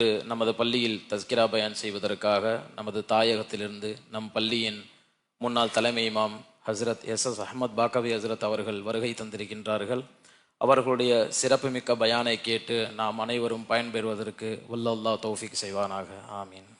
நமது பள்ளியில் தஸ்கிரா பயான் செய்வதற்காக நமது தாயகத்திலிருந்து நம் பள்ளியின் முன்னாள் தலைமை இமாம் ஹஸ்ரத் எஸ் எஸ் அஹமத் பாக்கவி ஹஸ்ரத் அவர்கள் வருகை தந்திருக்கின்றார்கள். அவர்களுடைய சிறப்புமிக்க பயானை கேட்டு நாம் அனைவரும் பயன்பெறுவதற்கு உல்லல்லா தௌஃபிக் செய்வானாக. ஆமீன்.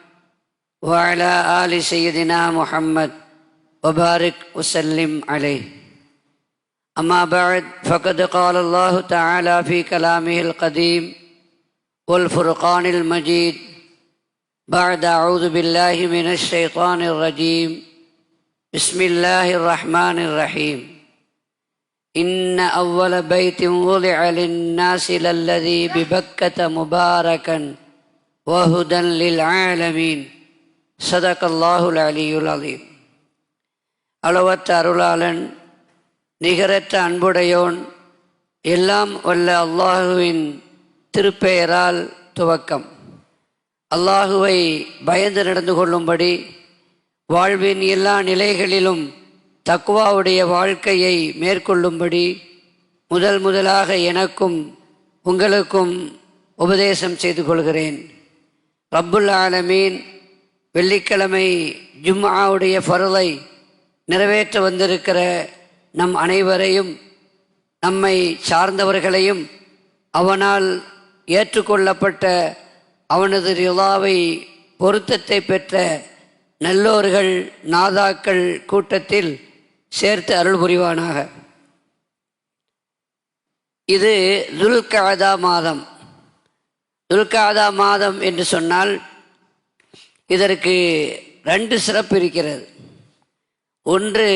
وعلى آل سيدنا محمد وبارك وسلم عليه. أما بعد فقد قال الله تعالى في كلامه القديم والفرقان المجيد بعد أعوذ بالله من الشيطان الرجيم بسم الله الرحمن الرحيم. إن أول بيت وضع للناس للذي ببكة مباركا وهدى للعالمين. சதகல்லாஹுல் அலியுல் அலீம். அளவற்ற அருளாளன் நிகரற்ற அன்புடையோன் எல்லாம் வல்ல அல்லாஹுவின் திருப்பெயரால் துவக்கம். அல்லாஹுவை பயந்து நடந்து கொள்ளும்படி வாழ்வின் எல்லா நிலைகளிலும் தக்குவாவுடைய வாழ்க்கையை மேற்கொள்ளும்படி முதல் முதலாக எனக்கும் உங்களுக்கும் உபதேசம் செய்து கொள்கிறேன். ரப்புல் ஆலமீன். வெள்ளிக்கிழமை ஜும்ஆவுடைய பருளை நிறைவேற்ற வந்திருக்கிற நம் அனைவரையும் நம்மை சார்ந்தவர்களையும் அவனால் ஏற்றுக்கொள்ளப்பட்ட அவனது ரிலாவை பொருத்தத்தை பெற்ற நல்லோர்கள் நாதாக்கள் கூட்டத்தில் சேர்த்து அருள் புரிவானாக. இது துல்காதா மாதம். துல்காதா மாதம் என்று சொன்னால் இதற்கு ரெண்டு சிறப்பு இருக்கிறது. ஒன்று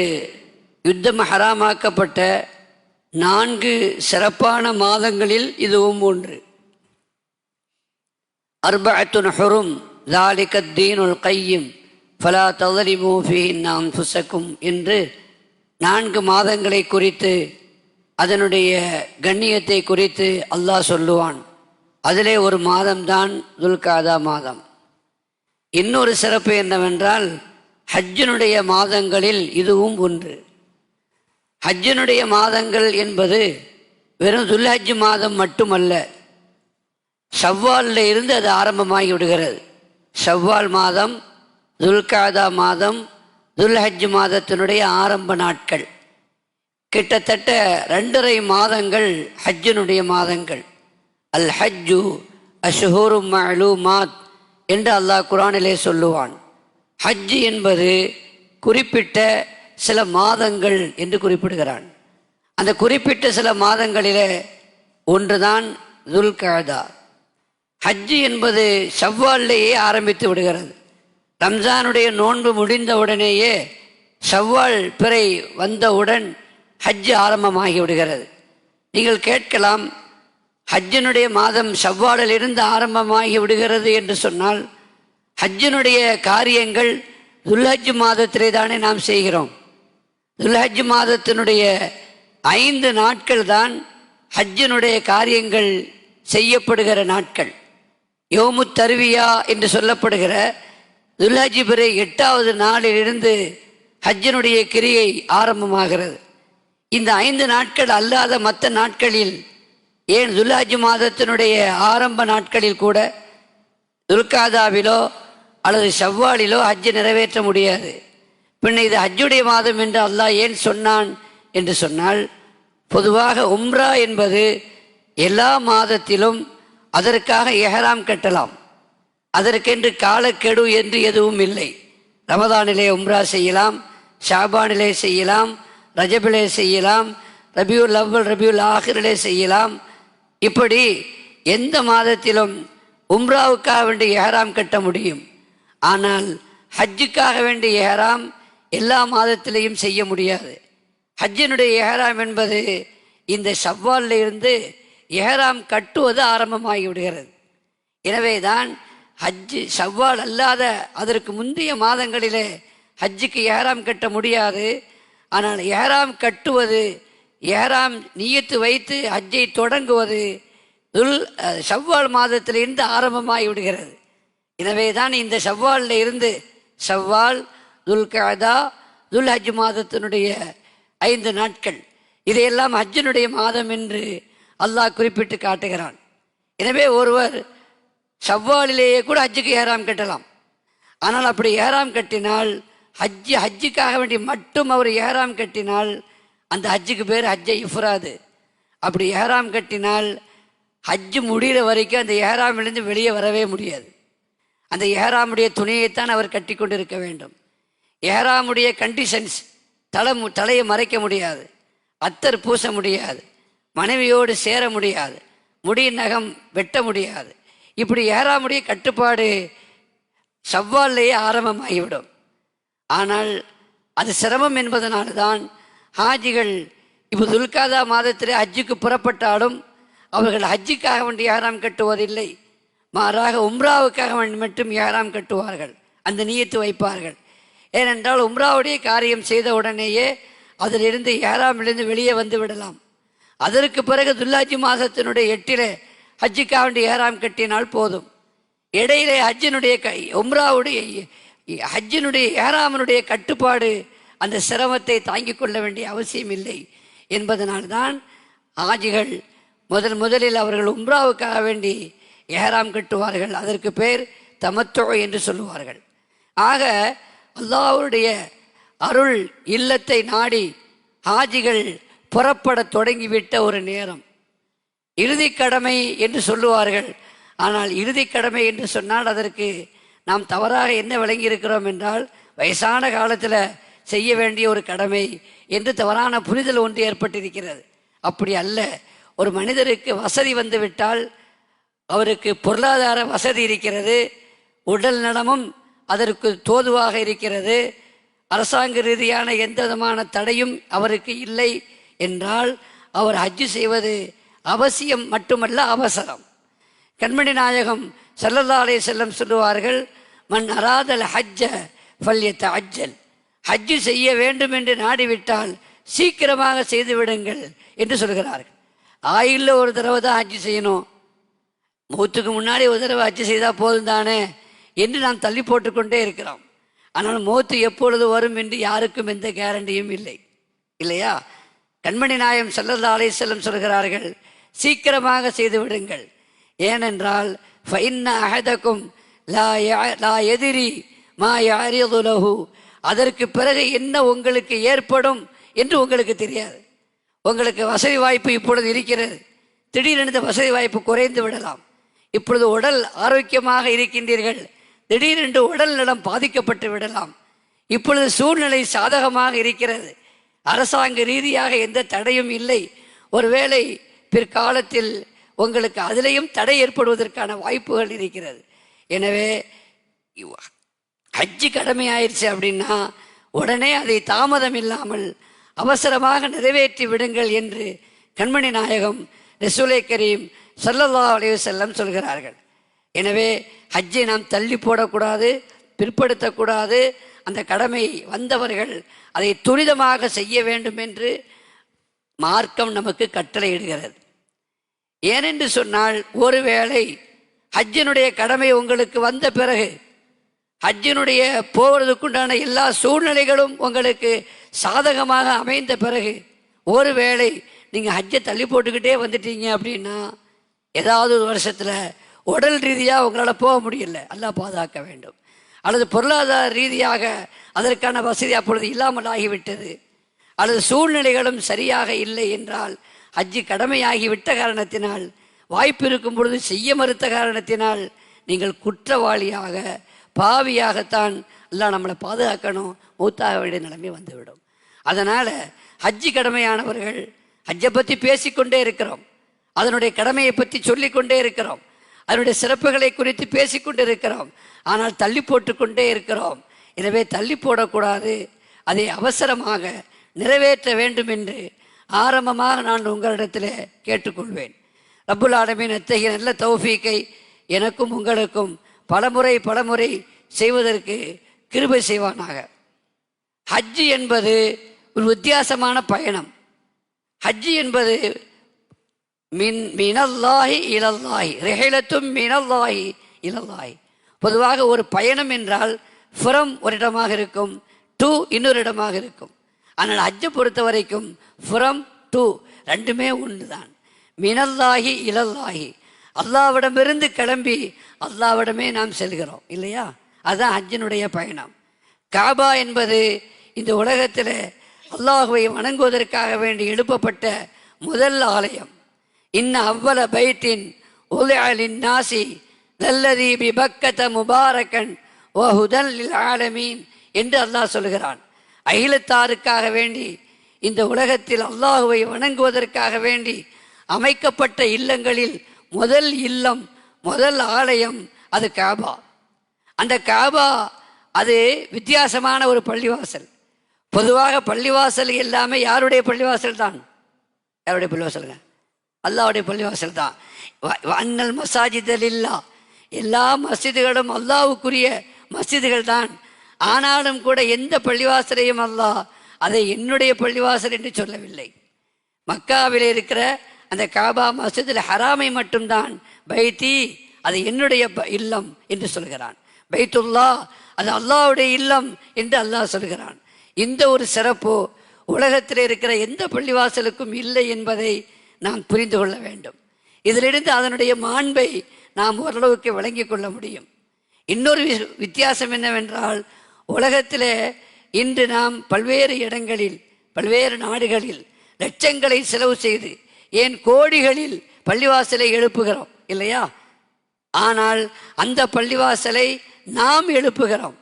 யுத்தம் ஹராமாக்கப்பட்ட நான்கு சிறப்பான மாதங்களில் இதுவும் ஒன்று. அர்பத்துன் ஹுரும் தாலிகத்தீனுல் கையும் ஃபலா ததரிமோஃபின் நாம் ஃபுசக்கும் என்று நான்கு மாதங்களை குறித்து அதனுடைய கண்ணியத்தை குறித்து அல்லாஹ் சொல்லுவான். அதிலே ஒரு மாதம்தான் துல்காதா மாதம். இன்னொரு சிறப்பு என்னவென்றால் ஹஜ்ஜனுடைய மாதங்களில் இதுவும் ஒன்று. ஹஜ்ஜனுடைய மாதங்கள் என்பது வெறும் துல்ஹஜ் மாதம் மட்டுமல்ல சவ்வாலில் இருந்து அது ஆரம்பமாகி விடுகிறது. சவ்வால் மாதம் துல்காதா மாதம் துல்ஹஜ் மாதத்தினுடைய ஆரம்ப நாட்கள். கிட்டத்தட்ட ரெண்டரை மாதங்கள் ஹஜ்ஜனுடைய மாதங்கள். அல் ஹஜ்ஜு அஷ்ஹூரு மாத் என்று அல்லாஹ் குரானிலே சொல்லுவான். ஹஜ்ஜி என்பது குறிப்பிட்ட சில மாதங்கள் என்று குறிப்பிடுகிறான். அந்த குறிப்பிட்ட சில மாதங்களிலே ஒன்றுதான் துல்கழதா ஹஜ்ஜி என்பது செவ்வாலிலேயே ஆரம்பித்து விடுகிறது. ரம்ஜானுடைய நோன்பு முடிந்தவுடனேயே உடனேயே பிறை வந்தவுடன் ஹஜ்ஜு ஆரம்பமாகி விடுகிறது. நீங்கள் கேட்கலாம் ஹஜ்ஜனுடைய மாதம் செவ்வாடலிருந்து ஆரம்பமாகி விடுகிறது என்று சொன்னால் ஹஜ்ஜனுடைய காரியங்கள் துல்ஹஜ் மாதத்திலே தானே நாம் செய்கிறோம். துல்ஹஜ் மாதத்தினுடைய ஐந்து நாட்கள் தான் ஹஜ்ஜனுடைய காரியங்கள் செய்யப்படுகிற நாட்கள். யோமு தருவியா என்று சொல்லப்படுகிற துல்ஹஜ் பிறை எட்டாவது நாளிலிருந்து ஹஜ்ஜனுடைய கிரியை ஆரம்பமாகிறது. இந்த ஐந்து நாட்கள் அல்லாத மற்ற நாட்களில் ஏன் துல்லாஜி மாதத்தினுடைய ஆரம்ப நாட்களில் கூட துல்காதாவிலோ அல்லது செவ்வாலிலோ ஹஜ்ஜை நிறைவேற்ற முடியாது. பின்ன இது ஹஜ்ஜுடைய மாதம் என்று அல்லாஹ் ஏன் சொன்னான் என்று சொன்னால் பொதுவாக உம்ரா என்பது எல்லா மாதத்திலும் அதற்காக எஹராம் கட்டலாம். அதற்கென்று காலக்கெடு என்று எதுவும் இல்லை. ரமதானிலே உம்ரா செய்யலாம் ஷாபானிலே செய்யலாம் ரஜபிலே செய்யலாம் ரபியுல் அவ்வல் ரபியுல் ஆஹிரிலே செய்யலாம். இப்படி எந்த மாதத்திலும் உம்ராவுக்காக வேண்டி எஹராம் கட்ட முடியும். ஆனால் ஹஜ்ஜுக்காக வேண்டிய எஹராம் எல்லா மாதத்திலையும் செய்ய முடியாது. ஹஜ்ஜினுடைய எஹராம் என்பது இந்த ஷவ்வாலில் இருந்து எஹராம் கட்டுவது ஆரம்பமாகி விடுகிறது. எனவேதான் ஹஜ்ஜு ஷவ்வால் அல்லாத அதற்கு முந்தைய மாதங்களிலே ஹஜ்ஜுக்கு ஏஹராம் கட்ட முடியாது. ஆனால் ஏறாம் கட்டுவது ஏறாம் நீயத்து வைத்து ஹஜ்ஜை தொடங்குவது துல் அஹ், மாதத்திலிருந்து ஆரம்பமாகி விடுகிறது. எனவே தான் இந்த செவ்வாலில் இருந்து ஷவ்வால் துல் கதா துல் ஹஜ் மாதத்தினுடைய ஐந்து நாட்கள். இதையெல்லாம் ஹஜ்ஜினுடைய மாதம் என்று அல்லாஹ் குறிப்பிட்டு காட்டுகிறான். எனவே ஒருவர் செவ்வாலிலேயே கூட ஹஜ்ஜுக்கு ஏறாம் கட்டலாம். ஆனால் அப்படி ஏறாம் கட்டினால் ஹஜ்ஜு ஹஜ்ஜுக்காக வேண்டி மட்டும் அவர் ஏறாம் கட்டினால் அந்த ஹஜ்ஜுக்கு பேர் ஹஜ்ஜை இஃப்ராது. அப்படி ஏஹராம் கட்டினால் ஹஜ்ஜு முடிகிற வரைக்கும் அந்த ஏஹராமிலிருந்து வெளியே வரவே முடியாது. அந்த ஏஹராமுடைய துணியைத்தான் அவர் கட்டி கொண்டிருக்க வேண்டும். ஏஹராமுடைய கண்டிஷன்ஸ் தலை தலையை மறைக்க முடியாது. அத்தர் பூச முடியாது. மனைவியோடு சேர முடியாது. முடி நகம் வெட்ட முடியாது. இப்படி ஏறாமுடைய கட்டுப்பாடு சவ்வாலேயே ஆரம்பமாகிவிடும். ஆனால் அது சிரமம் என்பதனால்தான் ஹாஜிகள் இப்போ துல்காதா மாதத்தில் ஹஜ்ஜுக்கு புறப்பட்டாலும் அவர்கள் ஹஜ்ஜுக்காக வேண்டி ஏறாம் கட்டுவதில்லை. மாறாக உம்ராவுக்காக வேண்டி மட்டும் ஏறாம் கட்டுவார்கள். அந்த நீயத்து வைப்பார்கள். ஏனென்றால் உம்ராவுடைய காரியம் செய்த உடனேயே அதிலிருந்து ஏறாமிலிருந்து வெளியே வந்து விடலாம். அதற்கு பிறகு துல்லாஜி மாதத்தினுடைய எட்டில் ஹஜ்ஜுக்காக வேண்டி ஏறாம் கட்டினால் போதும். இடையிலே ஹஜ்ஜினுடைய க உம்ராவுடைய ஹஜ்ஜினுடைய ஏறாமனுடைய கட்டுப்பாடு அந்த சிரமத்தை தாங்கிக் கொள்ள வேண்டிய அவசியம் இல்லை என்பதனால்தான் ஆஜிகள் முதல் முதலில் அவர்கள் உம்ராவுக்காக வேண்டி ஏறாம் கட்டுவார்கள். அதற்கு பேர் தமத்தோ என்று சொல்லுவார்கள். ஆக அல்லாவுடைய அருள் இல்லத்தை நாடி ஹாஜிகள் புறப்படத் தொடங்கிவிட்ட ஒரு நேரம். இறுதி கடமை என்று சொல்லுவார்கள். ஆனால் இறுதி கடமை என்று சொன்னால் அதற்கு நாம் தவறாக என்ன விளங்கி இருக்கிறோம் என்றால் வயசான காலத்தில் செய்ய வேண்டிய ஒரு கடமை என்று தவறான புரிதல் ஒன்று ஏற்பட்டிருக்கிறது. அப்படி அல்ல. ஒரு மனிதருக்கு வசதி வந்துவிட்டால் அவருக்கு பொருளாதார வசதி இருக்கிறது உடல் நலமும் அதற்கு தோதுவாக இருக்கிறது அரசாங்க ரீதியான எந்த விதமான தடையும் அவருக்கு இல்லை என்றால் அவர் ஹஜ்ஜு செய்வது அவசியம் மட்டுமல்ல அவசரம். கண்மணி நாயகம் செல்லல்லாலே செல்லம் சொல்லுவார்கள் மன் அராதல் ஹஜ்ஜ ஃபல்யத்த அஜ்ஜல் ஹஜ்ஜு செய்ய வேண்டும் என்று நாடிவிட்டால் சீக்கிரமாக செய்து விடுங்கள் என்று சொல்கிறார்கள். ஆயுளில் ஒரு தடவை தான் ஹஜ்ஜு செய்யணும். மூத்துக்கு முன்னாடி ஒரு தடவை ஹஜ்ஜு செய்தால் போதும் தானே என்று நாம் தள்ளி போட்டுக்கொண்டே இருக்கிறோம். ஆனால் மூத்து எப்பொழுது வரும் என்று யாருக்கும் எந்த கேரண்டியும் இல்லை. இல்லையா? கண்மணி நாயம் ஸல்லல்லாஹு அலை செல்லம் சொல்கிறார்கள் சீக்கிரமாக செய்து விடுங்கள் ஏனென்றால் ஃபைன்ன அஹதக்கும் லா யா லா எதிரி மா யாரியதுலகு அதற்கு பிறகு என்ன உங்களுக்கு ஏற்படும் என்று உங்களுக்கு தெரியாது. உங்களுக்கு வசதி வாய்ப்பு இப்பொழுது இருக்கிறது. திடீரென இந்த வசதி வாய்ப்பு குறைந்து விடலாம். இப்பொழுது உடல் ஆரோக்கியமாக இருக்கின்றீர்கள். திடீரென்று உடல் நலம் பாதிக்கப்பட்டு விடலாம். இப்பொழுது சூழ்நிலை சாதகமாக இருக்கிறது. அரசாங்க ரீதியாக எந்த தடையும் இல்லை. ஒருவேளை பிற்காலத்தில் உங்களுக்கு அதிலையும் தடை ஏற்படுவதற்கான வாய்ப்புகள் இருக்கிறது. எனவே ஹஜ்ஜு கடமை ஆயிடுச்சு அப்படின்னா உடனே அதை தாமதம் இல்லாமல் அவசரமாக நிறைவேற்றி விடுங்கள் என்று கண்மணி நாயகம் ரசூலை கரீம் சல்லல்லா அலைஹி செல்லம் சொல்கிறார்கள். எனவே ஹஜ்ஜை நாம் தள்ளி போடக்கூடாது பிற்படுத்தக்கூடாது. அந்த கடமை வந்தவர்கள் அதை துரிதமாக செய்ய வேண்டும் என்று மார்க்கம் நமக்கு கட்டளையிடுகிறது. ஏனென்று சொன்னால் ஒருவேளை ஹஜ்ஜினுடைய கடமை உங்களுக்கு வந்த பிறகு ஹஜ்ஜினுடைய போவதற்குண்டான எல்லா சூழ்நிலைகளும் உங்களுக்கு சாதகமாக அமைந்த பிறகு ஒருவேளை நீங்கள் ஹஜ்ஜை தள்ளி போட்டுக்கிட்டே வந்துட்டீங்க அப்படின்னா ஏதாவது ஒரு வருஷத்தில் உடல் ரீதியாக உங்களால் போக முடியல. அல்லாஹ் பாதுகாக்க வேண்டும். அல்லது பொருளாதார ரீதியாக அதற்கான வசதி அப்பொழுது இல்லாமல் ஆகிவிட்டது. அல்லது சூழ்நிலைகளும் சரியாக இல்லை என்றால் ஹஜ்ஜு கடமையாகி விட்ட காரணத்தினால் வாய்ப்பு இருக்கும் பொழுது செய்ய மறுத்த காரணத்தினால் நீங்கள் குற்றவாளியாக பாவியாகத்தான் எல்லாம் நம்மளை பாதுகாக்கணும். மூத்தாக வேண்டிய நிலைமை வந்துவிடும். அதனால் ஹஜ்ஜி கடமையானவர்கள் ஹஜ்ஜை பற்றி பேசிக்கொண்டே இருக்கிறோம். அதனுடைய கடமையை பற்றி சொல்லிக்கொண்டே இருக்கிறோம். அதனுடைய சிறப்புகளை குறித்து பேசிக்கொண்டு இருக்கிறோம். ஆனால் தள்ளி போட்டுக்கொண்டே இருக்கிறோம். எனவே தள்ளி போடக்கூடாது. அதை அவசரமாக நிறைவேற்ற வேண்டும் என்று ஆரம்பமாக நான் உங்களிடத்தில் கேட்டுக்கொள்வேன். ரப்புல் ஆடமின் அத்தகைய நல்ல தௌஃபீக்கை எனக்கும் உங்களுக்கும் பலமுறை பலமுறை செய்வதற்கு கிருபை செய்வானாக. ஹஜ்ஜு என்பது ஒரு வித்தியாசமான பயணம். ஹஜ்ஜு என்பது மின் மினல்லாஹி இலல்லாஹி ரெஹிலத்தும் மினல்லாஹி இலல்லாஹி. பொதுவாக ஒரு பயணம் என்றால் ஃப்ரம் ஒரு இடமாக இருக்கும் டு இன்னொரு இடமாக இருக்கும். ஆனால் ஹஜ்ஜை பொறுத்த வரைக்கும் ஃப்ரம் டு ரெண்டுமே ஒன்று தான் மினல்லாகி இலல்லாஹி. அல்லாவிடமிருந்து கிளம்பி அல்லாவிடமே நாம் செல்கிறோம் இல்லையா? அதுதான் ஹஜ்ஜினுடைய பயணம். காபா என்பது இந்த உலகத்தில் அல்லாஹுவை வணங்குவதற்காக வேண்டி எழுப்பப்பட்ட முதல் ஆலயம். இன்ன அவ்வள பைத்தின் உலலின் நாசி நல்லதி பி பக்கத முபாரக்கன் ஓ ஹுதல் ஆலமீன் என்று அல்லாஹ் சொல்கிறான். அகிலத்தாருக்காக வேண்டி இந்த உலகத்தில் அல்லாஹுவை வணங்குவதற்காக வேண்டி அமைக்கப்பட்ட இல்லங்களில் முதல் இல்லம் முதல் ஆலயம் அது காபா. அந்த காபா அது வித்தியாசமான ஒரு பள்ளிவாசல். பொதுவாக பள்ளிவாசல் எல்லாமே யாருடைய பள்ளிவாசல் தான்? யாருடைய பள்ளிவாசலுங்க? அல்லாவுடைய பள்ளிவாசல் தான். அண்ணல் மசாஜிதல் இல்லா. எல்லா மஸ்ஜிதுகளும் அல்லாவுக்குரிய மஸ்ஜிதுகள் தான். ஆனாலும் கூட எந்த பள்ளிவாசலையும் அல்லாஹ் அதை என்னுடைய பள்ளிவாசல் என்று சொல்லவில்லை. மக்காவில் இருக்கிற அந்த காபா மஸ்ஜிதில் ஹராமை மட்டும்தான். பைத்தி அது என்னுடைய ப- இல்லம் என்று சொல்கிறான். பைத்துல்லா அது அல்லாஹ்வுடைய இல்லம் என்று அல்லாஹ் சொல்கிறான். இந்த ஒரு சிறப்பு உலகத்தில் இருக்கிற எந்த பள்ளிவாசலுக்கும் இல்லை என்பதை நாம் புரிந்து கொள்ள வேண்டும். இதிலிருந்து அதனுடைய மாண்பை நாம் ஓரளவுக்கு வழங்கி கொள்ள முடியும். இன்னொரு வித்தியாசம் என்னவென்றால் உலகத்தில் இன்று நாம் பல்வேறு இடங்களில் பல்வேறு நாடுகளில் லட்சங்களை செலவு செய்து ஏன் கோடிகளில் பள்ளிவாசலை எழுப்புகிறோம்? இல்லையா? ஆனால் அந்த பள்ளிவாசலை நாம் எழுப்புகிறோம்.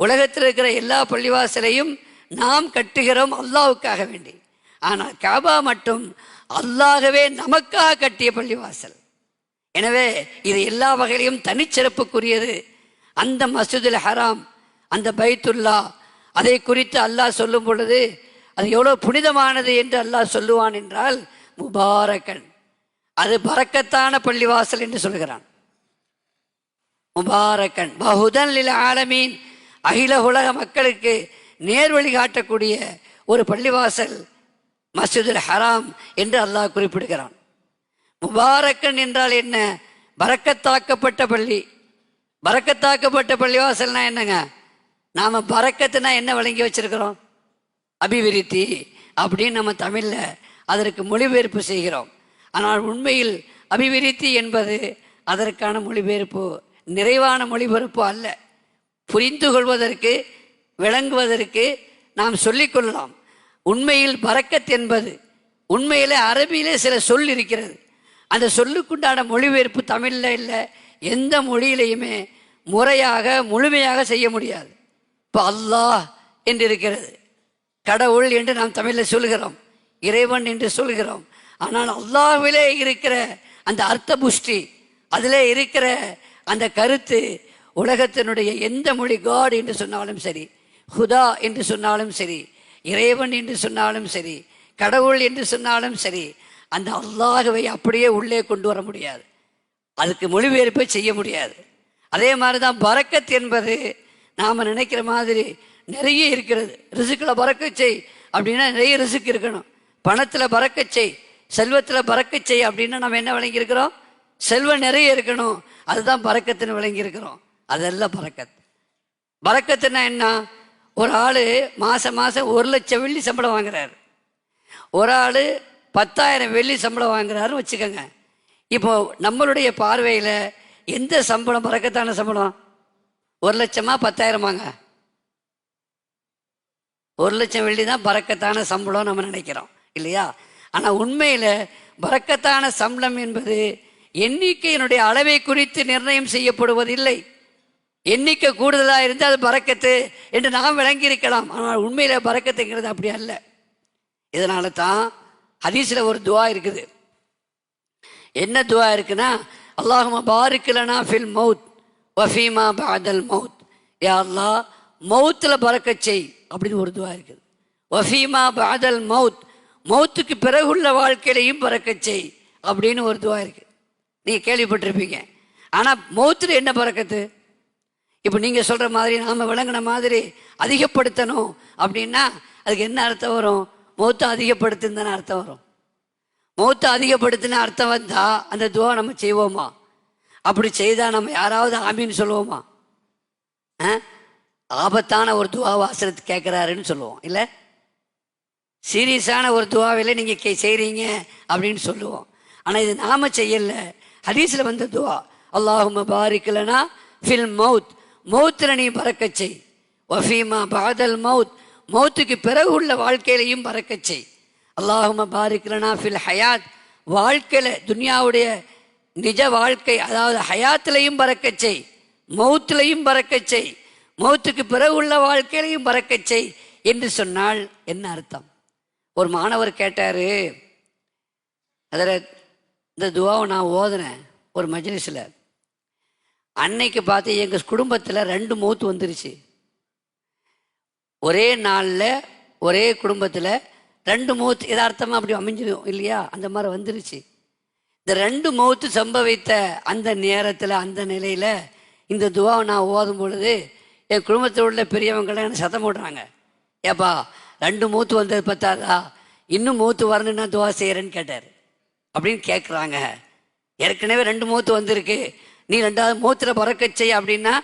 உலகத்தில் இருக்கிற எல்லா பள்ளிவாசலையும் நாம் கட்டுகிறோம் அல்லாவுக்காக வேண்டி. ஆனால் காபா மட்டும் அல்லாகவே நமக்காக கட்டிய பள்ளிவாசல். எனவே இது எல்லா வகையிலும் தனிச்சிறப்புக்குரியது. அந்த மசூதில் ஹராம் அந்த பைத்துல்லா அதை குறித்து அல்லாஹ் சொல்லும் பொழுது அது எவ்வளோ புனிதமானது என்று அல்லாஹ் சொல்லுவான் என்றால் முபாரக்கன் அது பறக்கத்தான பள்ளிவாசல் என்று சொல்கிறான் முபாரக்கன் பகுதன் லில் ஆலமீன். அகில உலக மக்களுக்கு நேர்வழி காட்டக்கூடிய ஒரு பள்ளிவாசல் மஸ்ஜிதுல் ஹராம் என்று அல்லாஹ் குறிப்பிடுகிறான். முபாரக்கன் என்றால் என்ன? பறக்கத்தாக்கப்பட்ட பள்ளி. பறக்கத்தாக்கப்பட்ட பள்ளிவாசல்னா என்னங்க? நாம் பரக்கத்துனா என்ன வழங்கி வச்சிருக்கிறோம்? அபிவிருத்தி. அப்படின்னு நம்ம தமிழில் அதற்கு மொழிபெயர்ப்பு செய்கிறோம். ஆனால் உண்மையில் அபிவிருத்தி என்பது அதற்கான மொழிபெயர்ப்பு நிறைவான மொழிபெயர்ப்பு அல்ல. புரிந்து கொள்வதற்கு விளங்குவதற்கு நாம் சொல்லிக்கொள்ளலாம் உண்மையில் பறக்கத் என்பது உண்மையில் அரபியிலே சில சொல் இருக்கிறது. அந்த சொல்லுக்குண்டான மொழிபெயர்ப்பு தமிழில் இல்லை எந்த மொழியிலையுமே முறையாக முழுமையாக செய்ய முடியாது. இப்போ அல்லாஹ் என்று இருக்கிறது கடவுள் என்று நாம் தமிழில் சொல்கிறோம் இறைவன் என்று சொல்கிறோம். ஆனால் அல்லாவிலே இருக்கிற அந்த அர்த்த புஷ்டி அதிலே இருக்கிற அந்த கருத்து உலகத்தினுடைய எந்த மொழி காட் என்று சொன்னாலும் சரி ஹுதா என்று சொன்னாலும் சரி இறைவன் என்று சொன்னாலும் சரி கடவுள் என்று சொன்னாலும் சரி அந்த அல்லாகவை அப்படியே உள்ளே கொண்டு வர முடியாது. அதுக்கு மொழிபெயர்ப்பை செய்ய முடியாது. அதே மாதிரி தான் பறக்கத் என்பது நாம் நினைக்கிற மாதிரி நிறைய இருக்கிறது. ரிசுக்கில் பறக்க செய் அப்படின்னா நிறைய ரிசுக்கு இருக்கணும். பணத்தில் பறக்கச்செய் செல்வத்தில் பறக்கச்செய் அப்படின்னு நம்ம என்ன விளங்கியிருக்கிறோம்? செல்வம் நிறைய இருக்கணும். அதுதான் பறக்கத்துன்னு விளங்கியிருக்கிறோம். அதெல்லாம் பறக்கத். பறக்கத்துனா என்ன? ஒரு ஆள் மாதம் மாதம் ஒரு லட்சம் வெள்ளி சம்பளம் வாங்குறாரு. ஒரு ஆள் பத்தாயிரம் வெள்ளி சம்பளம் வாங்குறாருன்னு வச்சுக்கோங்க. இப்போ நம்மளுடைய பார்வையில் எந்த சம்பளம் பறக்கத்தான சம்பளம்? ஒரு லட்சமா பத்தாயிரமாங்க ஒரு லட்சம் வெள்ளி தான் பறக்கத்தான சம்பளம் நம்ம நினைக்கிறோம். இல்லையா? ஆனால் உண்மையில் பறக்கத்தான சம்பளம் என்பது எண்ணிக்கையினுடைய அளவை குறித்து நிர்ணயம் செய்யப்படுவதில்லை. எண்ணிக்கை கூடுதலாக இருந்தால் அது பறக்கத்து என்று நாம் விளங்கியிருக்கலாம். ஆனால் உண்மையில் பறக்கத்துங்கிறது அப்படி அல்ல. இதனால தான் ஹதீஸில் ஒரு துவா இருக்குது. என்ன துவா இருக்குன்னா அல்லாஹும பாருக்கலனா ஃபில் மவுத் வஃபீமா பாதல் மவுத் யா அல்லா மவுத்தில் பறக்க செய் அப்படின்னு ஒரு துவா இருக்குது. வஃபீமா பாதல் மவுத் மௌத்துக்கு பிறகுள்ள வாழ்க்கையிலையும் பறக்க செய் அப்படின்னு ஒரு துவா இருக்குது நீங்கள் கேள்விப்பட்டிருப்பீங்க. ஆனால் மௌத்தில் என்ன பறக்கத்து? இப்போ நீங்கள் சொல்கிற மாதிரி நாம் விளங்கின மாதிரி அதிகப்படுத்தணும் அப்படின்னா அதுக்கு என்ன அர்த்தம் வரும்? மௌத்தை அதிகப்படுத்துன்னு தானே அர்த்தம் வரும். மௌத்தை அதிகப்படுத்தின அர்த்தம் வந்தால் அந்த துவா நம்ம செய்வோமா? அப்படி செய்தால் நம்ம யாராவது ஆமின்னு சொல்லுவோமா? ஆ? ஆபத்தான ஒரு துவா வாசனத்து கேட்குறாருன்னு சொல்லுவோம். இல்லை? சீரியஸான ஒரு துவாவில் நீங்கள் கே செய்கிறீங்க அப்படின்னு சொல்லுவோம். ஆனால் இது நாம செய்யல. ஹதீஸில் வந்த துவா அல்லாஹும் பாரிக்கலனா ஃபில் மவுத் மௌத்தில் நீ பறக்கச்சை செய். வஃபீமா பாதல் மவுத் மௌத்துக்கு பிறகு உள்ள வாழ்க்கையிலையும் பறக்கச்சை செய். அல்லாஹும பாரிக்கலனா ஃபில் ஹயாத். வாழ்க்கையில் துனியாவுடைய நிஜ வாழ்க்கை அதாவது ஹயாத்துலையும் பறக்கச்சை செய். பறக்கச்சை மௌத்துக்கு செய். பிறகு உள்ள வாழ்க்கையிலையும் பறக்கச் செய் என்று சொன்னால் என்ன அர்த்தம்? ஒரு மாணவர் கேட்டார் அதில் இந்த துவாவை நான் ஓதுனேன் ஒரு மஜ்லிஸில். அன்னைக்கு பார்த்து எங்கள் குடும்பத்தில் ரெண்டு மூத்து வந்துருச்சு. ஒரே நாளில் ஒரே குடும்பத்தில் ரெண்டு மூத்து யதார்த்தமாக அப்படி அமைஞ்சிடும் இல்லையா? அந்த மாதிரி வந்துருச்சு. இந்த ரெண்டு மௌத்து சம்பவித்த அந்த நேரத்தில் அந்த நிலையில் இந்த துவாவை நான் ஓதும் பொழுது என் குடும்பத்தில் உள்ள பெரியவங்களாம் எனக்கு சத்தம் போடுறாங்க. ஏப்பா ரெண்டு மூத்து வந்தது பார்த்தாக்கா இன்னும் மூத்து வரணுன்னா துவா செய்கிறேன்னு கேட்டார். அப்படின்னு கேட்குறாங்க ஏற்கனவே ரெண்டு மூத்து வந்திருக்கு. நீ ரெண்டாவது மூத்தில் பிறக்க செய் அப்படின்னா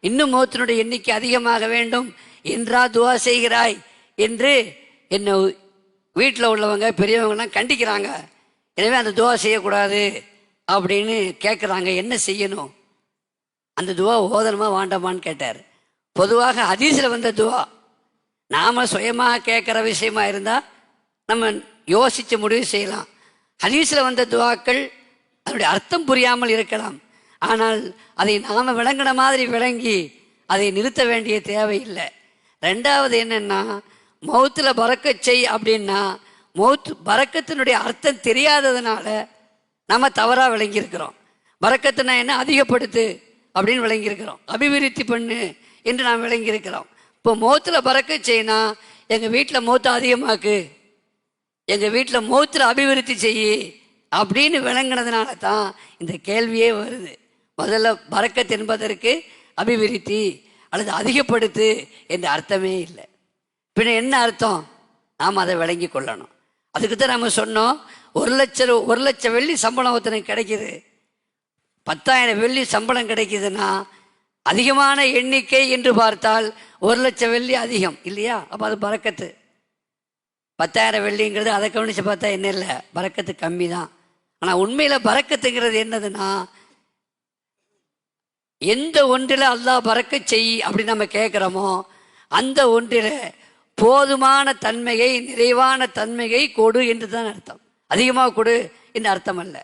இன்னும் மூத்தினுடைய எண்ணிக்கை அதிகமாக வேண்டும். என்றா துவா செய்கிறாய் என்று என்னை வீட்டில் உள்ளவங்க பெரியவங்கலாம் கண்டிக்கிறாங்க. எனவே அந்த துவா செய்யக்கூடாது அப்படின்னு கேட்குறாங்க என்ன செய்யணும்? அந்த துவா ஓதனமாக வாண்டாமான்னு கேட்டார். பொதுவாக அதிசில் வந்த துவா நாம சுயமாக கேட்குற விஷயமா இருந்தால் நம்ம யோசித்து முடிவு செய்யலாம். ஹதீஸில் வந்த துவாக்கள் அதனுடைய அர்த்தம் புரியாமல் இருக்கலாம். ஆனால் அதை நாம் விளங்கின மாதிரி விளங்கி அதை நிறுத்த வேண்டிய தேவையில்லை. ரெண்டாவது என்னென்னா மௌத்தில் பறக்கச் செய் அப்படின்னா மௌத் பறக்கத்தினுடைய அர்த்தம் தெரியாததுனால நம்ம தவறாக விளங்கியிருக்கிறோம். பறக்கத்துனா என்ன? அதிகப்படுத்து அப்படின்னு விளங்கியிருக்கிறோம். அபிவிருத்தி பண்ணு என்று நாம் விளங்கியிருக்கிறோம். இப்போ மௌத்தில் பறக்க செய்யினா எங்கள் வீட்டில் மௌத்தை அதிகமாக்கு. எங்கள் வீட்டில் மௌத்தில் அபிவிருத்தி செய்யி அப்படின்னு விளங்கினதுனால தான் இந்த கேள்வியே வருது. முதல்ல பறக்கத் என்பதற்கு அபிவிருத்தி அல்லது அதிகப்படுத்து என்ற அர்த்தமே இல்லை. பின்ன என்ன அர்த்தம்? நாம் அதை விளங்கி கொள்ளணும். அதுக்கு தான் நம்ம சொன்னோம் ஒரு லட்சம் ரூ- ஒரு லட்சம் வெள்ளி சம்பளம் ஒருத்தனுக்கு கிடைக்கிது. பத்தாயிரம் வெள்ளி சம்பளம் கிடைக்குதுன்னா அதிகமான எண்ணிக்கை என்று பார்த்தால் ஒரு லட்சம் வெள்ளி அதிகம் இல்லையா? அப்போ அது பறக்கத்து. பத்தாயிரம் வெள்ளிங்கிறது அதை கவனித்து பார்த்தா என்ன இல்லை பறக்கத்து கம்மி தான் ஆனால் உண்மையில் பறக்கத்துங்கிறது என்னதுன்னா எந்த ஒன்றில் அல்லாஹ் பறக்க செய் அப்படின்னு நம்ம கேட்குறோமோ அந்த ஒன்றில் போதுமான தன்மையை நிறைவான தன்மையை கொடு என்று தான் அர்த்தம். அதிகமாக கொடு என்று அர்த்தம் அல்ல.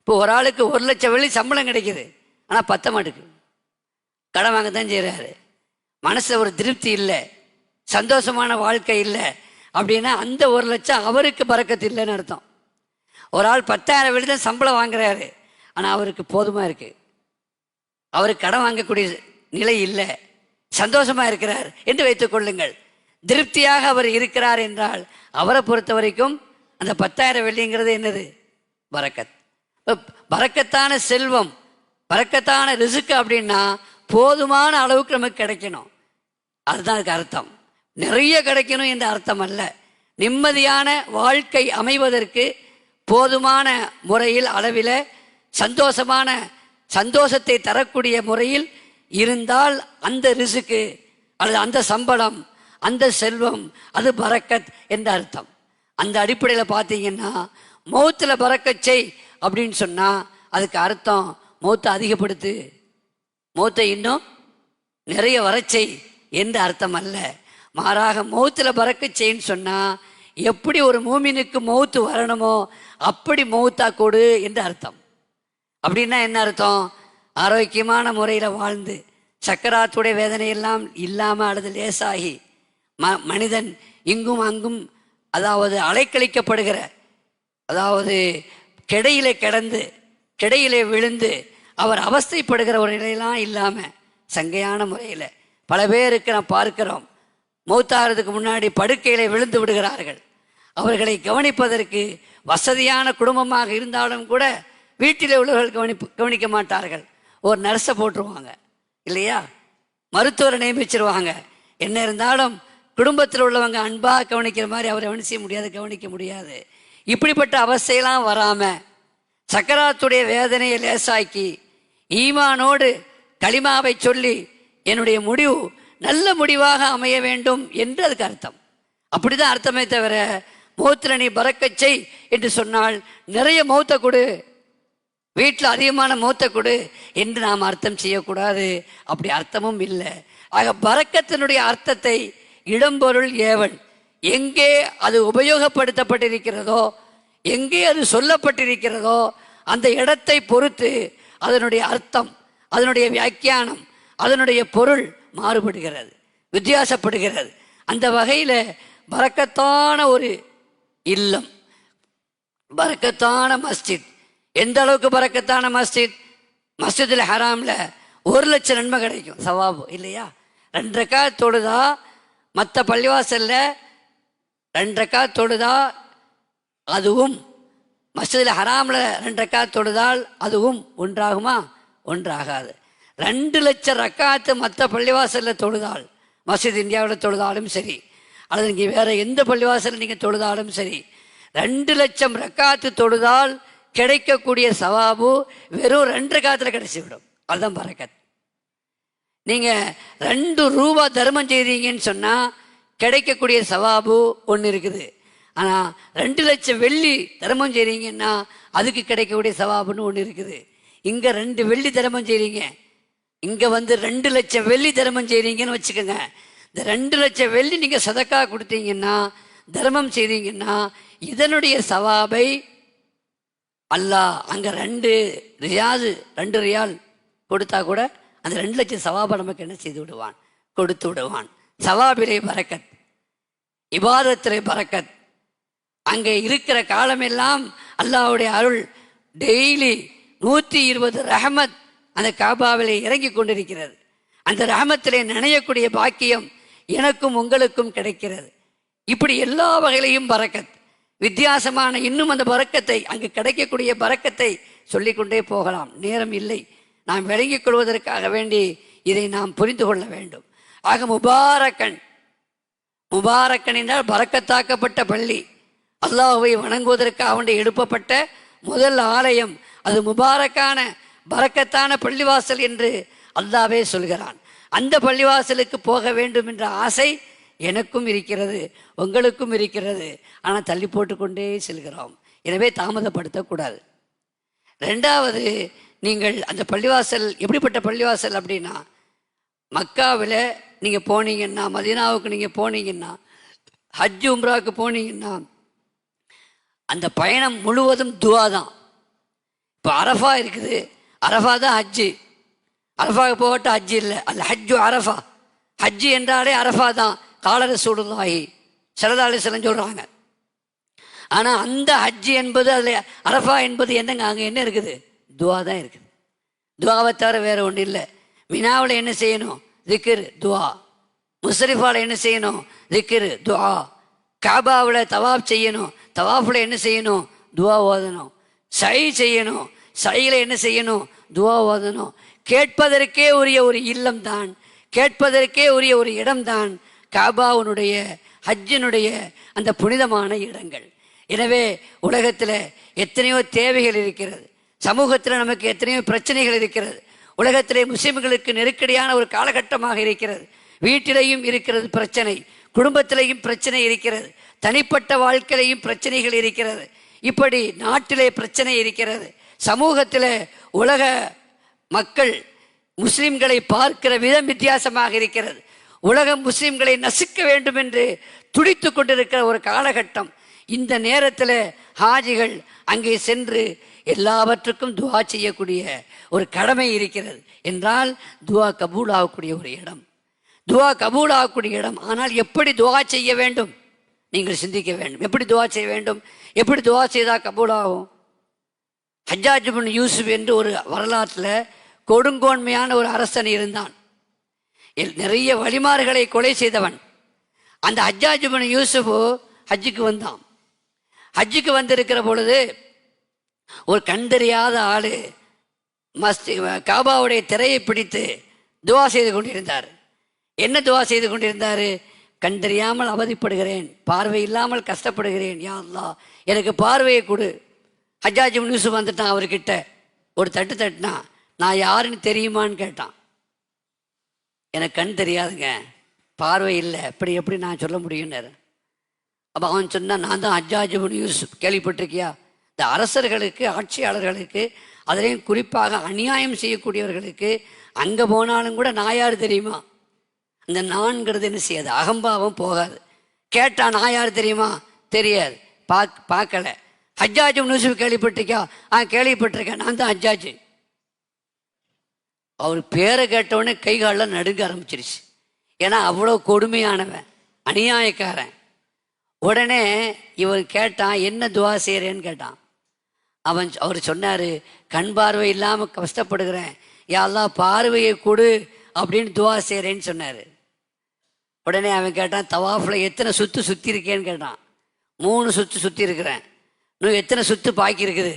இப்போ ஒரு ஆளுக்கு ஒரு லட்சம் வெள்ளி சம்பளம் கிடைக்குது. ஆனால் பத்த மாட்டுக்கு. கடன் வாங்க தான் செய்கிறாரு மனசில் ஒரு திருப்தி இல்லை. சந்தோஷமான வாழ்க்கை இல்லை. அப்படின்னா அந்த ஒரு லட்சம் அவருக்கு பறக்கத்து இல்லைன்னு அர்த்தம். ஒரு ஆள் பத்தாயிரம் வெள்ளி தான் சம்பளம் வாங்குறாரு. ஆனால் அவருக்கு போதுமாக இருக்குது அவருக்கு கடன் வாங்கக்கூடிய நிலை இல்லை. சந்தோஷமாக இருக்கிறார் என்று வைத்துக் கொள்ளுங்கள். திருப்தியாக அவர் இருக்கிறார் என்றால் அவரை பொறுத்த வரைக்கும் அந்த பத்தாயிரம் வெள்ளிங்கிறது என்னது? பறக்கத். பறக்கத்தான செல்வம் பறக்கத்தான ரிசுக்கு அப்படின்னா போதுமான அளவுக்கு நமக்கு கிடைக்கணும். அதுதான் அதுக்கு அர்த்தம். நிறைய கிடைக்கணும் என்ற அர்த்தம் அல்ல. நிம்மதியான வாழ்க்கை அமைவதற்கு போதுமான முறையில் அளவில் சந்தோஷமான சந்தோஷத்தை தரக்கூடிய முறையில் இருந்தால் அந்த ரிசுக்கு அல்லது அந்த சம்பளம் அந்த செல்வம் அது பறக்கத் என்ற அர்த்தம். அந்த அடிப்படையில் பார்த்தீங்கன்னா மௌத்தில் பறக்கச்சை செய் அப்படின்னு சொன்னால் அதுக்கு அர்த்தம் மௌத்தை அதிகப்படுத்து. மௌத்தை இன்னும் நிறைய வரச்சை என்று அர்த்தம் அல்ல. மாறாக மௌத்தில் பறக்க செய்ன்னு சொன்னால் எப்படி ஒரு மூமினுக்கு மௌத்து வரணுமோ அப்படி மௌத்தா கொடு என்று அர்த்தம். அப்படின்னா என்ன அர்த்தம்? ஆரோக்கியமான முறையில் வாழ்ந்து சக்கராத்துடைய வேதனையெல்லாம் இல்லாமல் அல்லது லேசாகி ம மனிதன் இங்கும் அங்கும் அதாவது அலைக்கழிக்கப்படுகிற அதாவது கிடையிலே கிடந்து கிடையிலே விழுந்து அவர் அவஸ்தைப்படுகிற ஒரு நிலையெல்லாம் இல்லாமல் சங்கையான முறையில். பல பேருக்கு நான் பார்க்கிறோம். மௌத்தாகிறதுக்கு முன்னாடி படுக்கையிலே விழுந்து விடுகிறார்கள். அவர்களை கவனிப்பதற்கு வசதியான குடும்பமாக இருந்தாலும் கூட வீட்டில் உள்ளவர்கள் கவனிப்பு கவனிக்க மாட்டார்கள். ஒரு நர்ஸை போட்டுருவாங்க. இல்லையா? மருத்துவரை நியமிச்சிருவாங்க. என்ன இருந்தாலும் குடும்பத்தில் உள்ளவங்க அன்பாக கவனிக்கிற மாதிரி அவரை கவனிக்க முடியாது கவனிக்க முடியாது. இப்படிப்பட்ட அவஸ்தையெல்லாம் வராமல் சக்கராத்துடைய வேதனையை லேசாக்கி ஈமானோடு களிமாவை சொல்லி என்னுடைய முடிவு நல்ல முடிவாக அமைய வேண்டும் என்று அதுக்கு அர்த்தம். அப்படிதான் அர்த்தமே தவிர மௌத்தில் நீ பறக்கச்சை செய் என்று சொன்னால் நிறைய மௌத்த கொடு வீட்டில் அதிகமான மௌத்த கொடு என்று நாம் அர்த்தம் செய்யக்கூடாது. அப்படி அர்த்தமும் இல்லை. ஆக பறக்கத்தினுடைய அர்த்தத்தை இடம்பொருள் ஏவல். எங்கே அது உபயோகப்படுத்தப்பட்டிருக்கிறதோ எங்கே அது சொல்லப்பட்டிருக்கிறதோ அந்த இடத்தை பொறுத்து அதனுடைய அர்த்தம் அதனுடைய வியாக்கியானம் அதனுடைய பொருள் மாறுபடுகிறது வித்தியாசப்படுகிறது. அந்த வகையில் பறக்கத்தான ஒரு இல்லம் பறக்கத்தான மஸ்ஜித். எந்த அளவுக்கு பறக்கத்தான மஸ்ஜித்? மஸ்ஜிதில் ஹராமில் ஒரு லட்சம் நன்மை கிடைக்கும் சவாபு இல்லையா? ரெண்டரைக்கா தொழுதா மற்ற பள்ளிவாசலில் ரெண்டரைக்கா தொழுதா அதுவும் மஸ்ஜிதில் ஹராமில் ரெண்டு ரக்காத் தொடுதால் அதுவும் ஒன்றாகுமா? ஒன்றாகாது. ரெண்டு லட்சம் ரக்காத்து மற்ற பள்ளிவாசலில் தொழுதால் மசித் இந்தியாவில் தொழுதாலும் சரி அல்லது நீங்கள் வேறு எந்த பள்ளிவாசலில் நீங்கள் தொழுதாலும் சரி ரெண்டு லட்சம் ரக்காத்து தொழுதால் கிடைக்கக்கூடிய சவாபு வெறும் ரெண்டு கிடச்சி விடும் அதுதான் பறக்கத் நீங்கள் ரெண்டு ரூபா தர்மம் செய்தீங்கன்னு சொன்னால் கிடைக்கக்கூடிய சவாபு ஒன்று இருக்குது. ஆனால் ரெண்டு லட்சம் வெள்ளி தர்மம் செய்கிறீங்கன்னா அதுக்கு கிடைக்கக்கூடிய சவாபுன்னு ஒன்று இருக்குது. இங்கே ரெண்டு வெள்ளி தர்மம் செய்கிறீங்க இங்கே வந்து ரெண்டு லட்சம் வெள்ளி தர்மம் செய்கிறீங்கன்னு வச்சுக்கோங்க. இந்த ரெண்டு லட்சம் வெள்ளி நீங்கள் சதக்கா கொடுத்தீங்கன்னா தர்மம் செய்தீங்கன்னா இதனுடைய சவாபை அல்லாஹ் அங்கே ரெண்டு ரியாது ரெண்டு ரியால் கொடுத்தா கூட அந்த ரெண்டு லட்சம் சவாபை நமக்கு என்ன செய்து விடுவான்? கொடுத்து விடுவான். சவாபிலே பறக்கத் இபாதத்திலே பறக்கத் அங்கே இருக்கிற காலமெல்லாம் அல்லாஹ்வுடைய அருள் டெய்லி நூற்றி இருபது ரஹமத் அந்த காபாவிலே இறங்கி கொண்டிருக்கிறது. அந்த ரஹமத்திலே நினையக்கூடிய பாக்கியம் எனக்கும் உங்களுக்கும் கிடைக்கிறது. இப்படி எல்லா வகையிலையும் பறக்கத் வித்தியாசமான இன்னும் அந்த பறக்கத்தை அங்கு கிடைக்கக்கூடிய பறக்கத்தை சொல்லிக்கொண்டே போகலாம். நேரம் இல்லை. நாம் விளங்கிக் கொள்வதற்காக வேண்டி இதை நாம் புரிந்து கொள்ள வேண்டும். ஆக முபாரக்கன் முபாரக்கன் என்றால் பறக்கத்தாக்கப்பட்ட பள்ளி. அல்லாஹுவை வணங்குவதற்காக அவனுடைய எழுப்பப்பட்ட முதல் ஆலயம். அது முபாரக்கான பறக்கத்தான பள்ளிவாசல் என்று அல்லாவே சொல்கிறான். அந்த பள்ளிவாசலுக்கு போக வேண்டும் என்ற ஆசை எனக்கும் இருக்கிறது உங்களுக்கும் இருக்கிறது. ஆனால் தள்ளி போட்டுக்கொண்டே செல்கிறோம். எனவே தாமதப்படுத்தக்கூடாது. ரெண்டாவது நீங்கள் அந்த பள்ளிவாசல் எப்படிப்பட்ட பள்ளிவாசல் அப்படின்னா மக்காவில் நீங்கள் போனீங்கன்னா மதீனாவுக்கு நீங்கள் போனீங்கன்னா ஹஜ் உம்ராவுக்கு போனீங்கன்னா அந்த பயணம் முழுவதும் துவா தான். இப்போ அரஃபா இருக்குது. அரஃபா தான் ஹஜ்ஜு. அரஃபாவுக்கு போகட்டும் ஹஜ்ஜு இல்லை. அல்ல ஹஜ்ஜு அரஃபா. ஹஜ்ஜு என்றாலே அரஃபா தான். காலர சூடுதாயி சிலதாலி சிலம் சொல்கிறாங்க ஆனால் அந்த ஹஜ்ஜு என்பது அதில் அரஃபா என்பது என்னங்க? அங்கே என்ன இருக்குது? துவா தான் இருக்குது. துவாவை தவிர வேறு ஒன்றும் இல்லை. மினாவில் என்ன செய்யணும்? திக்ரு துவா. முஸ்ரிஃபாவில் என்ன செய்யணும்? திக்ரு துவா. காபாவில் தவாப் செய்யணும். தவாஃபில் என்ன செய்யணும்? துவா ஓதணும். சை செய்யணும். சையில் என்ன செய்யணும்? துவா ஓதணும். கேட்பதற்கே உரிய ஒரு இல்லம் தான். கேட்பதற்கே உரிய ஒரு இடம்தான் காபாவுனுடைய ஹஜ்ஜினுடைய அந்த புனிதமான இடங்கள். எனவே உலகத்தில் எத்தனையோ தேவைகள் இருக்கிறது. சமூகத்தில் நமக்கு எத்தனையோ பிரச்சனைகள் இருக்கிறது. உலகத்திலே முஸ்லிம்களுக்கு நெருக்கடியான ஒரு காலகட்டமாக இருக்கிறது. வீட்டிலையும் இருக்கிறது பிரச்சனை. குடும்பத்திலேயும் பிரச்சனை இருக்கிறது. தனிப்பட்ட வாழ்க்கையிலையும் பிரச்சனைகள் இருக்கிறது. இப்படி நாட்டிலே பிரச்சனை இருக்கிறது. சமூகத்தில் உலக மக்கள் முஸ்லிம்களை பார்க்கிற விதம் வித்தியாசமாக இருக்கிறது. உலகம் முஸ்லிம்களை நசுக்க வேண்டும் என்று துடித்து கொண்டிருக்கிற ஒரு காலகட்டம். இந்த நேரத்தில் ஹாஜிகள் அங்கே சென்று எல்லாவற்றுக்கும் துவா செய்யக்கூடிய ஒரு கடமை இருக்கிறது. என்றால் துவா கபூல் ஆகக்கூடிய ஒரு இடம். துவா கபூல் ஆகக்கூடிய இடம். ஆனால் எப்படி துவா செய்ய வேண்டும்? நீங்கள் சிந்திக்க வேண்டும். எப்படி துவா செய்ய வேண்டும்? எப்படி துவா செய்தால் கபூலாகும்? ஹஜ்ஜாஜ் பின் யூசுப் என்று ஒரு வரலாற்றில் கொடுங்கோன்மையான ஒரு அரசன் இருந்தான். நிறைய வழிமார்களை கொலை செய்தவன். அந்த ஹஜ்ஜாஜ் பின் யூசுஃபு ஹஜ்ஜுக்கு வந்தான். ஹஜ்ஜுக்கு வந்திருக்கிற பொழுது ஒரு கண் தெரியாத ஆளு மஸ்தி காபாவுடைய திரையை பிடித்து துவா செய்து கொண்டிருந்தார். என்ன துவா செய்து கொண்டிருந்தார்? கண் தெரியாமல் அவதிப்படுகிறேன். பார்வை இல்லாமல் கஷ்டப்படுகிறேன் யா எனக்கு பார்வையை கொடு. ஹஜ்ஜாஜ் இப்னு வந்துட்டான் அவர்கிட்ட. ஒரு தட்டு தட்டினான் நான் யாருன்னு தெரியுமான்னு கேட்டான். எனக்கு கண் தெரியாதுங்க. பார்வை இல்லை. இப்படி எப்படி நான் சொல்ல முடியும்னாரு. அப்போ அவன் சொன்னான் நான் தான் ஹஜ்ஜாஜ் இப்னு கேள்விப்பட்டிருக்கியா? இந்த அரசர்களுக்கு ஆட்சியாளர்களுக்கு அதிலையும் குறிப்பாக அநியாயம் செய்யக்கூடியவர்களுக்கு அங்கே போனாலும் கூட நான் யார் தெரியுமா? இந்த நான்கிறது என்ன செய்யாது? அகம்பாவம் போகாது. கேட்டா நான் யார் தெரியுமா? தெரியாது. பாக் பார்க்கல. ஹஜ்ஜாஜ் இப்னு யூசுப் கேள்விப்பட்டிருக்கியா? ஆ கேள்விப்பட்டிருக்கேன். நான் தான் ஹஜ்ஜாஜ். அவர் பேரை கேட்டவுடனே கை காலில் நடுங்க ஆரம்பிச்சிருச்சு. ஏன்னா அவ்வளோ கொடுமையானவன். அநியாயக்காரன். உடனே இவன் கேட்டான் என்ன துவா செய்கிறேன்னு கேட்டான். அவன் அவர் சொன்னார் கண் பார்வை இல்லாமல் கஷ்டப்படுகிறேன். யாரெல்லாம் பார்வையை கொடு அப்படின்னு துவா செய்கிறேன்னு சொன்னார். உடனே அவன் கேட்டான் தவாஃபில் எத்தனை சுற்று சுற்றி இருக்கேன்னு கேட்டான். மூணு சுற்று சுற்றி இருக்கிறேன் இன்னும் எத்தனை சுற்று பாக்கி இருக்குது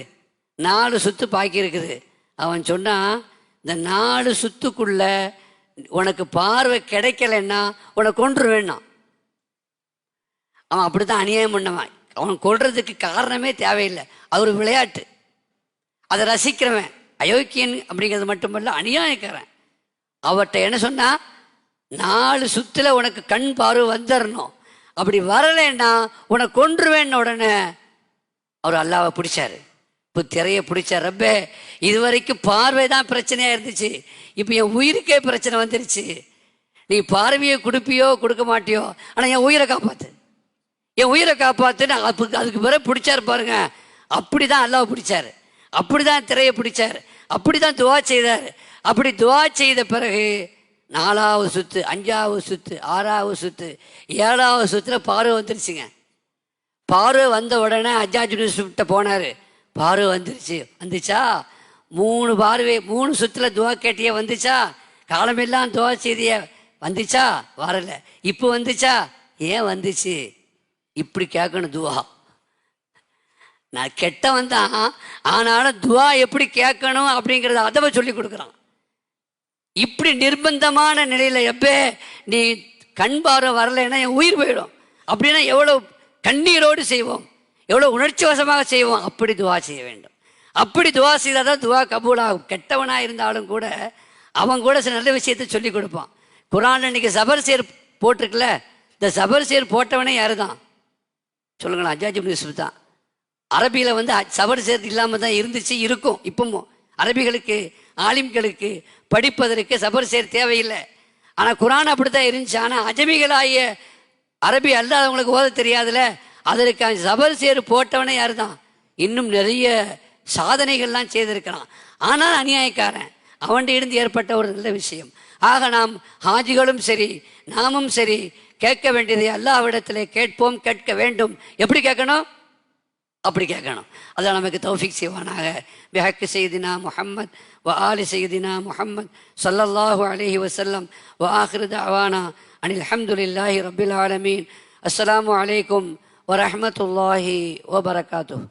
நாலு சுற்று பாக்கி இருக்குது அவன் சொன்னான் இந்த நாலு சுத்துக்குள்ள உனக்கு பார்வை கிடைக்கலன்னா உனக்கு கொன்று வேணாம் அவன் அப்படித்தான் அநியாயம் பண்ணவன். அவன் கொள்றதுக்கு காரணமே தேவையில்லை. அவர் விளையாட்டு. அதை ரசிக்கிறவன் அயோக்கியன் அப்படிங்கிறது மட்டுமல்ல அநியாயக்காரன். அவர்கிட்ட என்ன சொன்னா நாலு சுத்துல உனக்கு கண் பார்வை வந்துடணும் அப்படி வரலைன்னா உனக்கு கொன்றுவேன்ன உடனே அவர் அல்லாவை பிடிச்சாரு. இப்போ திரையை பிடிச்சார். ரப்பே இது வரைக்கும் பார்வை தான் பிரச்சனையாக இருந்துச்சு. இப்போ என் உயிருக்கே பிரச்சனை வந்துருச்சு. நீ பார்வையை கொடுப்பியோ கொடுக்க மாட்டியோ ஆனால் என் உயிரை காப்பாத்து. என் உயிரை காப்பாத்துன்னு அதுக்கு அதுக்கு பிறகு பிடிச்சாரு பாருங்க. அப்படி தான் அல்லாவை பிடிச்சாரு. அப்படி தான் திரையை பிடிச்சாரு. அப்படி தான் துவா செய்தார். அப்படி துவா செய்த பிறகு நாலாவது சுத்து அஞ்சாவது சுத்து ஆறாவது சுத்து ஏழாவது சுத்துல பார்வை வந்துருச்சுங்க. பார்வை வந்த உடனே அஜாஜ் யூசுஃப்ட்ட போனார். பார்வை வந்துருச்சு. வந்துச்சா? மூணு பார்வை மூணு சுத்துல துவா கேட்டியே வந்துச்சா? காலமெல்லாம் துவா செய்திய வந்துச்சா? வரல. இப்போ வந்துச்சா? ஏன் வந்துச்சு? இப்படி கேட்கணும் துவா. நான் கெட்டவன் தான். ஆனாலும் துவா எப்படி கேட்கணும் அப்படிங்கிறத அதவை சொல்லி கொடுக்குறான். இப்படி நிர்பந்தமான நிலையில் எப்பே நீ கண் பார்வை வரலைன்னா என் உயிர் போயிடும். அப்படின்னா எவ்வளோ கண்ணீரோடு செய்வோம். எவ்வளோ உணர்ச்சி வசமாக செய்வோம். அப்படி துவா செய்ய வேண்டும். அப்படி துவா செய்தால் தான் துவா கபூலாகும். கெட்டவனாக இருந்தாலும் கூட அவன் கூட சில நல்ல விஷயத்தை சொல்லி கொடுப்பான். குரான் அன்னைக்கு சபர் சேர் போட்டிருக்குல்ல? இந்த சபர் சேர் போட்டவனே யாரு தான் சொல்லுங்களேன் அஜாஜி யூசுப் தான். அரபியில் வந்து சபர் சேர் இல்லாமல் தான் இருந்துச்சு இருக்கும். இப்பவும் அரபிகளுக்கு ஆலிம்களுக்கு படிப்பதற்கு சபர் சேர் தேவையில்லை. ஆனால் குரான் அப்படித்தான் இருந்துச்சு. ஆனால் அஜமிகளாகிய அரபி அல்லாதவங்களுக்கு ஓத தெரியாதுல்ல? அதற்கு சபர் சேர் போட்டவனே யார் தான் இன்னும் நிறைய சாதனைகள்லாம் செய்திருக்கிறான். ஆனால் அநியாயக்காரன். அவன்கிட்ட இருந்து ஏற்பட்ட ஒரு நல்ல விஷயம். ஆக நாம் ஹாஜிகளும் சரி நாமும் சரி கேட்க வேண்டியதை அல்லாவிடத்திலே கேட்போம் கேட்க வேண்டும். எப்படி கேட்கணும்? அப்படி கேட்கணும் அதான் நமக்கு தௌஃபிக் செய்வானாக பிஹக்கு செய்தினா முஹம்மத் வ ஆலி செய்தினா முஹம்மத் ஸல்லல்லாஹு அலைஹி வஸல்லம் வ ஆஹிரு தஅவானா அனில் ஹம்துலில்லாஹி ரப்பில் ஆலமீன் அஸ்ஸலாமு அலைக்கும் வரஹ்மத்துல்லாஹி வபரகாத்துஹு